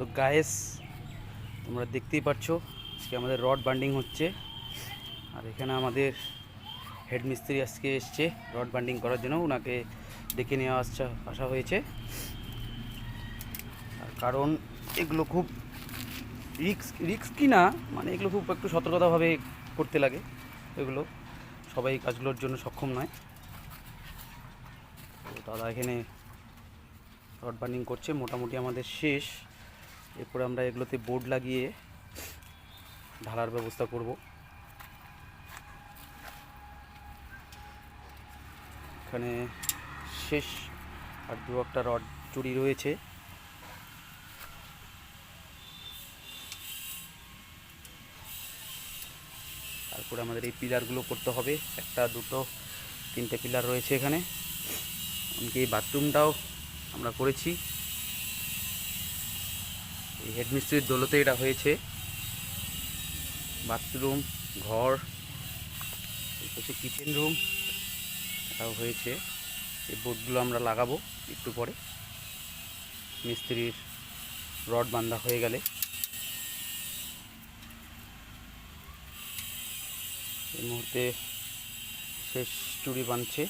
তো গায়েস তোমরা দেখতেই পাচ্ছ আজকে আমাদের রড বান্ডিং হচ্ছে। আর এখানে আমাদের হেড মিস্ত্রি আজকে এসছে রড বান্ডিং করার জন্য, ওনাকে ডেকে নেওয়া আসা আসা হয়েছে। আর কারণ এগুলো খুব রিক্স রিক্স কি না মানে এগুলো খুব একটু সতর্কতাভাবে করতে লাগে। এগুলো সবাই কাজগুলোর জন্য সক্ষম নয়। তো দাদা এখানে রড বার্নিং করছে, মোটামুটি আমাদের শেষ। এরপরে আমরা এগুলোতে বোর্ড লাগিয়ে ঢালার ব্যবস্থা করব। এখানে শেষ আর দু একটা রড চুরি রয়েছে। তারপরে আমাদের এই পিলারগুলো করতে হবে। একটা, দুটো, তিনটে পিলার রয়েছে এখানে। এমনকি এই বাথরুমটাও আমরা করেছি। এই হেডমিস্ত্রির দৌলতে এটা হয়েছে। বাথরুম ঘর হচ্ছে কিচেন রুম এটাও হয়েছে। এই বোর্ডগুলো আমরা লাগাবো একটু পরে। মিস্ত্রির রড বান্ধা হয়ে গেলে। এই মুহূর্তে শেষ চুড়ি বাঁধছে।